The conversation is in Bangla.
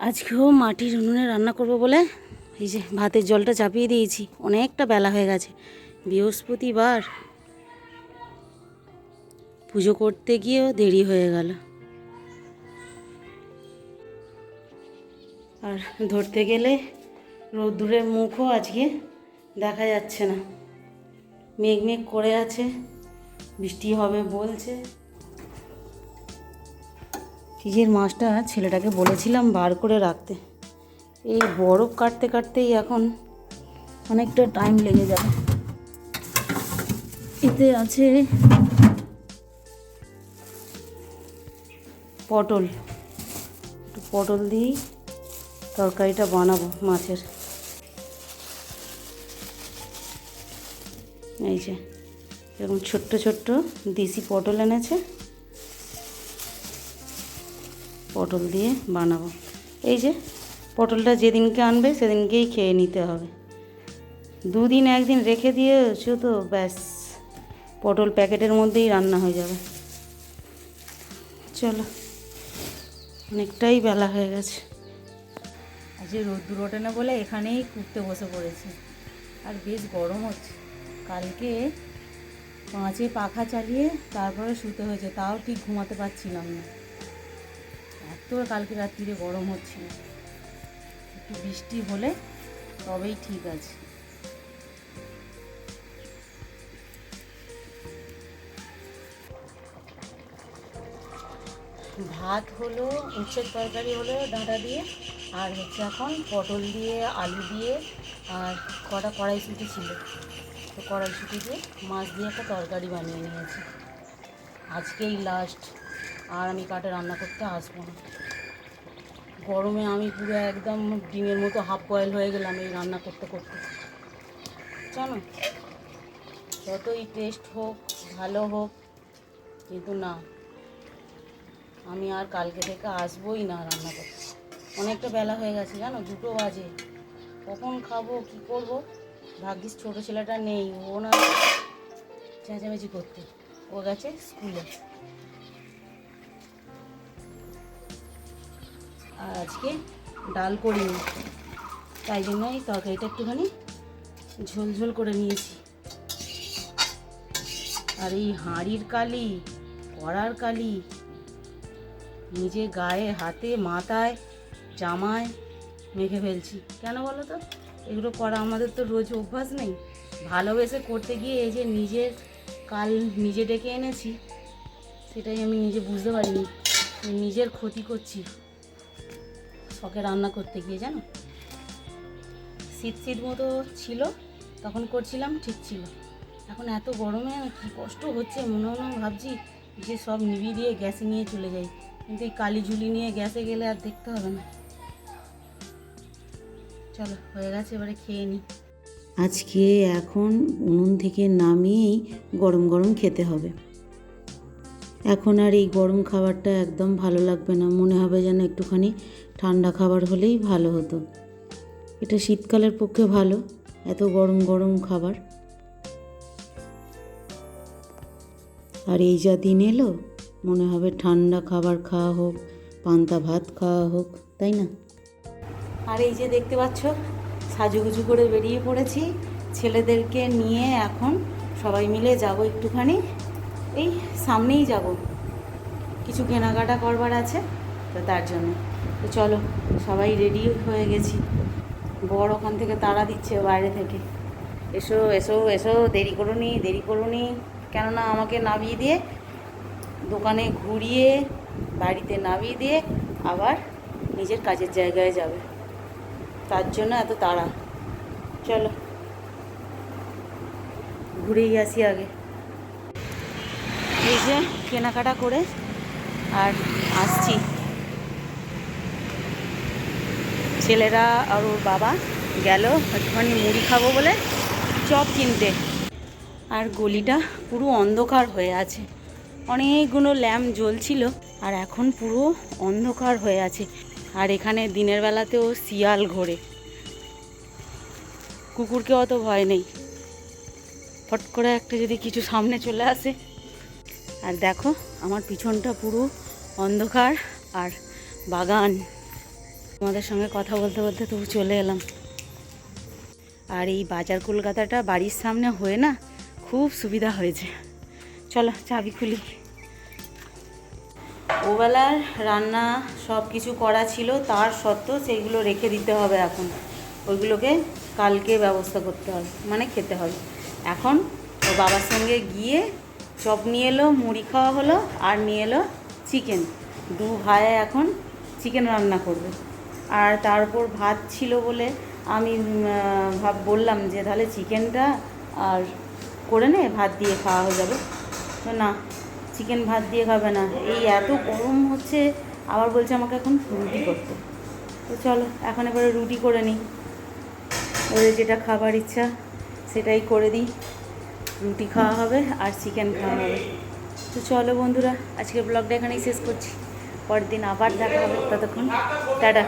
আজকেও মাটির উনুনে রান্না করব বলে এই যে ভাতের জলটা চাপিয়ে দিয়েছি, অনেকটা বেলা হয়ে গেছে, বৃহস্পতিবার। পুজো করতে গিয়েও দেরি হয়ে গেল। আর ধরতে গেলে রোদ্দুরের মুখও আজকে দেখা যাচ্ছে না। মেঘ মেঘ করে আছে, বৃষ্টি হবে বলছে। ফ্রিজের মাছটা ছেলেটাকে বলেছিলাম বার করে রাখতে। এই বরফ কাটতে কাটতেই এখন অনেকটা টাইম লেগে যাবে এতে আছে পটল। একটু পটল দিয়েই তরকারিটা বানাবো মাছের। এই যে, এরকম ছোট্ট ছোট্ট দেশি পটল এনেছে। পটল দিয়ে বানাবো। এই যে, পটলটা যেদিনকে আনবে সেদিনকেই খেয়ে নিতে হবে। দুদিন একদিন রেখে দিয়েছ তো, ব্যাস। পটল প্যাকেটের মধ্যেই রান্না হয়ে যাবে। চলো, অনেকটাই বেলা হয়ে গেছে। আজকে রোদ্দুর ওঠে না বলে এখানেই কুটতে বসে পড়েছি। আর বেশ গরম হচ্ছে। কালকে পাঁচে পাখা চালিয়ে তারপরে শুতে হয়েছে, তাও ঠিক ঘুমাতে পারছিলাম না। এত কালকে রাত্রিরে গরম হচ্ছিল একটু বৃষ্টি হলে তবেই ঠিক আছে। ভাত হলো, উচ্ছের তরকারি হলো ডাঁটা দিয়ে, আর হচ্ছে এখন পটল দিয়ে, আলু দিয়ে, আর কটা কড়াইশুটি ছিল। তো কড়াইশুটি দিয়ে মাছ দিয়ে একটা তরকারি বানিয়ে নিয়েছি। আজকেই লাস্ট আর আমি কাটে রান্না করতে আসব না। গরমে আমি পুরো একদম ডিমের মতো হাফ বয়েল হয়ে গেলাম এই রান্না করতে করতে। জানো যতই টেস্ট হোক, ভালো হোক, কিন্তু না, আমি আর কালকে থেকে আসবোই না রান্না করতে। অনেকটা বেলা হয়ে গেছে, জানো, দুটো বাজে। কখন খাব, কি করব? ভাগ্যিস ছোটো ছেলেটা নেই, ও না চেঁচামেচি করতে। ও গেছে স্কুলে। আর আজকে ডাল করিনি তাই জন্য এই তরকারিটা একটুখানি ঝোল ঝোল করে নিয়েছি। আর এই হাঁড়ির কালি, কড়ার কালি, নিজে গায়ে, হাতে, মাথায়, জামায় মেখে ফেলছি। কেন বলো তো? এগুলো করা আমাদের তো রোজ অভ্যাস নেই। ভালোবেসে করতে গিয়ে এই যে নিজের কাল নিজে ডেকে এনেছি, সেটাই আমি নিজে বুঝতে পারিনি। নিজের ক্ষতি করছি। শখে রান্না করতে গিয়ে জানো? শীত শীত মতো ছিল, তখন করছিলাম, ঠিক ছিল। এখন এত গরমে কী কষ্ট হচ্ছে, মনে মনে ভাবছি যে সব নিবি দিয়ে গ্যাসে নিয়ে চলে যাই। কিন্তু এই কালি ঝুলি নিয়ে গ্যাসে গেলে আর দেখতে হবে না। চলো, হয়ে গেছে, এবারে খেয়ে নিই আজকে এখন উনুন থেকে নামিয়েই গরম গরম খেতে হবে। এখন আর এই গরম খাবারটা একদম ভালো লাগবে না, মনে হবে যেন একটুখানি ঠান্ডা খাবার হলেই ভালো হতো। এটা শীতকালের পক্ষে ভালো, এত গরম গরম খাবার। আর এই যা দিন এলো, মনে হবে ঠান্ডা খাবার খাওয়া হোক, পান্তা ভাত খাওয়া হোক, তাই না? আর এই যে দেখতে পাচ্ছ, সাজুগুজু করে বেরিয়ে পড়েছি। ছেলেদেরকে নিয়ে এখন সবাই মিলে যাব একটুখানি। এই সামনেই যাব। কিছু কেনাকাটা করবার আছে। তো তার জন্য। তো চলো, সবাই রেডি হয়ে গেছি। বড় ওখান থেকে তাড়া দিচ্ছে বাইরে থেকে। এসো এসো এসো, দেরি করুনি দেরি করুনি। কেননা আমাকে নামিয়ে দিয়ে দোকানে ঘুরিয়ে, বাড়িতে নামিয়ে দিয়ে আবার নিজের কাজের জায়গায় যাবে। তার জন্য এত তাড়া। চলো, ঘুরেই আসি আগে। এই যে কেনাকাটা করে আর আসছি। ছেলেরা আর ওর বাবা গেল, একটুখানি মুড়ি খাব বলে চপ কিনতে। আর গলিটা পুরো অন্ধকার হয়ে আছে। অনেকগুলো ল্যাম্প জ্বলছিল আর এখন পুরো অন্ধকার হয়ে আছে। আর এখানে দিনের বেলাতেও শিয়াল ঘোরে। কুকুরকে অত ভয় নেই। ফট করে একটা যদি কিছু সামনে চলে আসে। আর দেখো, আমার পিছনটা পুরো অন্ধকার আর বাগান। তোমাদের সঙ্গে কথা বলতে বলতে তবু চলে এলাম। আর এই বাজার কলকাতাটা বাড়ির সামনে হয়ে না খুব সুবিধা হয়েছে। চলো, চাবি খুলি। ওবেলার রান্না সব কিছু করা ছিল, তার সত্ত্বেও সেইগুলো রেখে দিতে হবে এখন। ওইগুলোকে কালকে ব্যবস্থা করতে হবে মানে খেতে হবে। এখন ওর বাবার সঙ্গে গিয়ে চপ নিয়ে এলো, মুড়ি খাওয়া হলো, আর নিয়ে এলো চিকেন দু ভাই এখন চিকেন রান্না করবে। আর তার উপর ভাত ছিল বলে আমি ভাব, বললাম যে তাহলে চিকেনটা আর করে নে, ভাত দিয়ে খাওয়া হয়ে যাবে। তো না, চিকেন ভাত দিয়ে খাবে না। এই এত গরম হচ্ছে, আবার বলছে আমাকে এখন রুটি করতে। তো চলো, এখন এবারে রুটি করে নিই। ওদের যেটা খাবার ইচ্ছা, সেটাই করে দিই। রুটি খাওয়া হবে আর চিকেন খাওয়া হবে। তো চলো বন্ধুরা, আজকের ব্লগটা এখানেই শেষ করছি। পরের দিন আবার দেখা হবে। ততক্ষণ, টাটা।